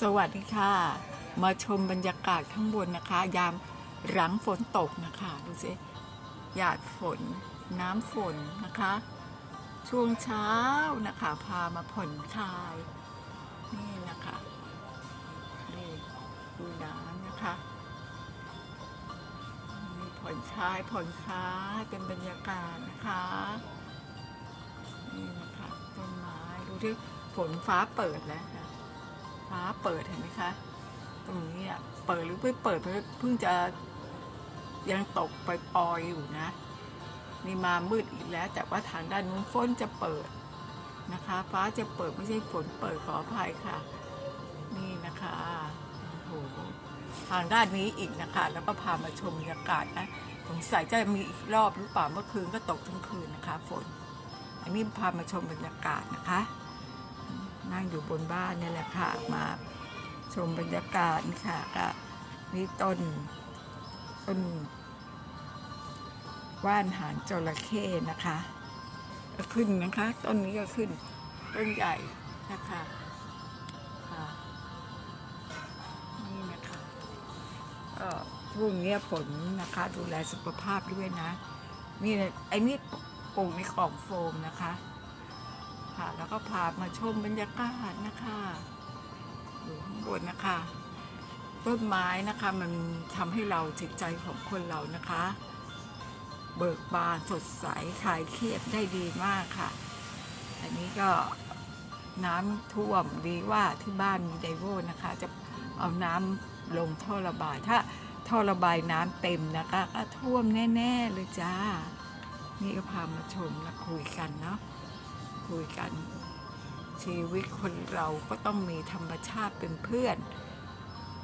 สวัสดีค่ะ มาชมบรรยากาศข้างบนนะคะ ยามหลังฝนตกนะคะดูสิหยาดฝน น้ำฝนนะคะ ช่วงเช้านะคะ พามาผ่อนคลาย นี่นะคะนี่ดูน้ำนะคะนี่ผ่อนคลายผ่อนคลายเป็นบรรยากาศนะคะนี่นะคะต้นไม้ดูที่ฝนฟ้าเปิดแล้วค่ะ ฟ้าเปิดเห็นไหมคะ ตรงนี้อะเปิดหรือไม่เปิดเพิ่งจะยังตกไปปอยอยู่นะ นี่มามืดอีกแล้ว แต่ว่าทางด้านนู้นฝนจะเปิดนะคะ ฟ้าจะเปิดไม่ใช่ฝนเปิดขออภัยค่ะ นี่นะคะโอ้โหทางด้านนี้อีกนะคะ แล้วก็พามาชมบรรยากาศนะสงสัยจะมีอีกรอบหรือเปล่าเมื่อคืนก็ตกทั้งคืนนะคะ ฝน อันนี้พามาชมบรรยากาศนะคะ นั่งอยู่บนบ้านเนี่ยแหละค่ะ มาชมบรรยากาศค่ะก็นี่ต้นต้นว่านหางจระเข้นะคะก็ขึ้นนะคะต้นนี้ก็ขึ้นต้นใหญ่นะคะค่ะนี่นะคะก็ช่วงนี้ฝนนะคะ ดูแลสุขภาพด้วยนะนี่ไอ้นี่ปลูกในกล่องโฟมนะคะ ค่ะ แล้วก็พามาชมบรรยากาศนะคะอยู่ข้างบนนะคะ ต้นไม้นะคะมันทำให้เราจิตใจของคนเรานะคะ เบิกบานสดใสคลายเครียดได้ดีมากค่ะ อันนี้ก็น้ำท่วมดีว่าที่บ้านมีไดโวนะคะ จะเอาน้ำลงท่อระบาย ถ้าท่อระบายน้ำเต็มนะคะก็ท่วมแน่ ๆ เลยจ้า นี่ก็พามาชมและคุยกันเนาะ คุยกัน ชีวิตคนเราก็ต้องมีธรรมชาติเป็นเพื่อน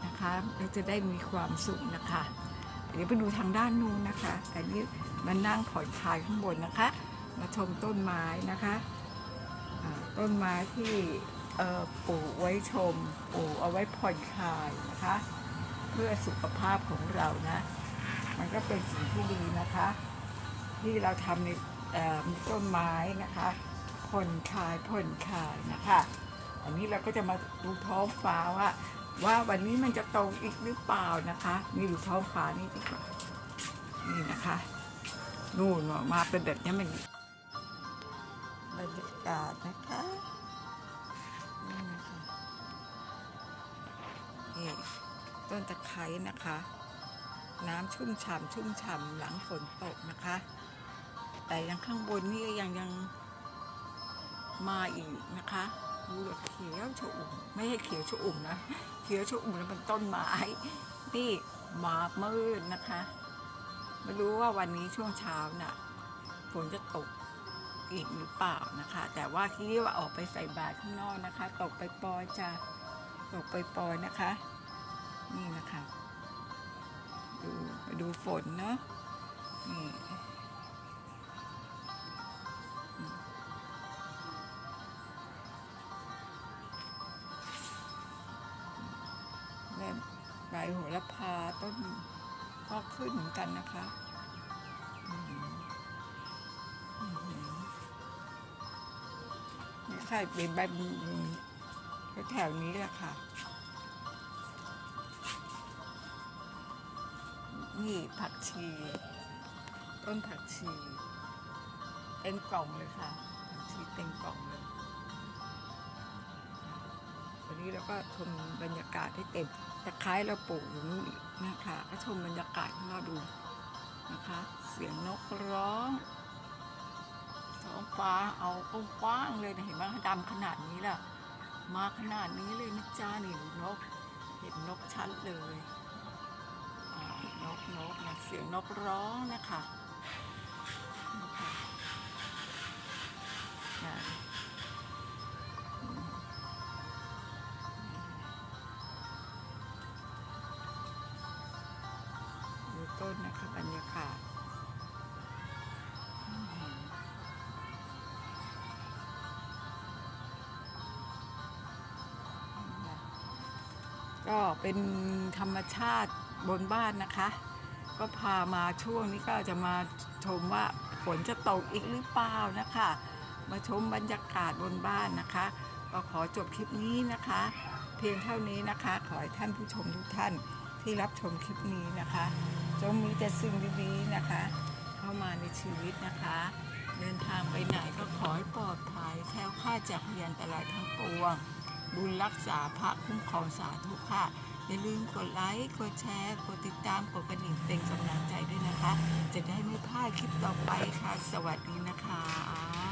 นะคะเราจะได้มีความสุขนะคะเดี๋ยวไปดูทางด้านนู้นนะคะอันนี้มานั่งผ่อนคลายข้างบนนะคะ มาชมต้นไม้นะคะต้นไม้ที่ปลูกไว้ชมปลูกเอาไว้ผ่อนคลายนะคะ เพื่อสุขภาพของเรานะ มันก็เป็นสิ่งที่ดีนะคะ ที่เราทำในต้นไม้นะคะ ผ่อนคลายผ่อนคลายนะคะอันนี้เราก็จะมาดูท้องฟ้าว่า ว่าวันนี้มันจะตรงอีกหรือเปล่านะคะนี่ดูท้องฟ้านี่ดีกว่านี่นะคะนู่นมาเป็นแบบนี้มันบรรยากาศนะคะนี่นะคะนี่ต้นตะไคร้นะคะ น้ำชุ่มฉ่ำชุ่มฉ่ำหลังฝนตกนะคะ แต่ยังข้างบนนี่ยังยัง มาอีกนะคะดูแบบเขียวชอุ่มไม่ใช่เขียวชอุ่มนะเขียวชอุ่มแล้วเป็นต้นไม้นี่หมากมืดนะคะไม่รู้ว่าวันนี้ช่วงเช้าน่ะฝนจะตกอีกหรือเปล่านะคะ แต่ว่าคิดว่าออกไปใส่บาตรข้างนอกนะคะ ตกไปปอยจะตกไปปอยนะคะ นี่นะคะ ดูดูฝนเนาะนี่ โหระพาต้นก็ขึ้นเหมือนกันนะคะนี่ใช่เป็นใบแถวนี้แหละค่ะ นี่ผักชี ต้นผักชีเต็มกล่องเลยค่ะ ผักชีเต็มกล่องเลย นี้เราก็ชมบรรยากาศให้เต็มตะไคร้เราปลูกอยู่นี่นะคะก็ชมบรรยากาศข้างนอกดูนะคะ เสียงนกร้องท้องฟ้าเอากว้างเลยนะเห็นไหมดำขนาดนี้ล่ะ มาขนาดนี้เลยนะจ้านี่นก เห็นนกชัดเลยนกนกนะเสียงนกร้องนะคะน ต้นนะคะบรรยากาศก็เป็นธรรมชาติบนบ้านนะคะ ก็พามาช่วงนี้ก็จะมาชมว่าฝนจะตกอีกหรือเปล่านะคะ มาชมบรรยากาศบนบ้านนะคะ ก็ขอจบคลิปนี้นะคะ เพียงเท่านี้นะคะ ขอให้ท่านผู้ชมทุกท่าน ที่รับชมคลิปนี้นะคะ จงมีแต่สิ่งดีๆนะคะ เข้ามาในชีวิตนะคะ เดินทางไปไหนก็ขอให้ปลอดภัยแคล้วคลาดจากพยันตรายทั้งปวง บุญรักษาพระคุ้มครองสาธุค่ะอย่าลืมกดไลค์ กดแชร์ กดติดตาม กดกระดิ่งเป็นกำลังใจด้วยนะคะ จะได้ไม่พลาดคลิปต่อไปค่ะ สวัสดีนะคะ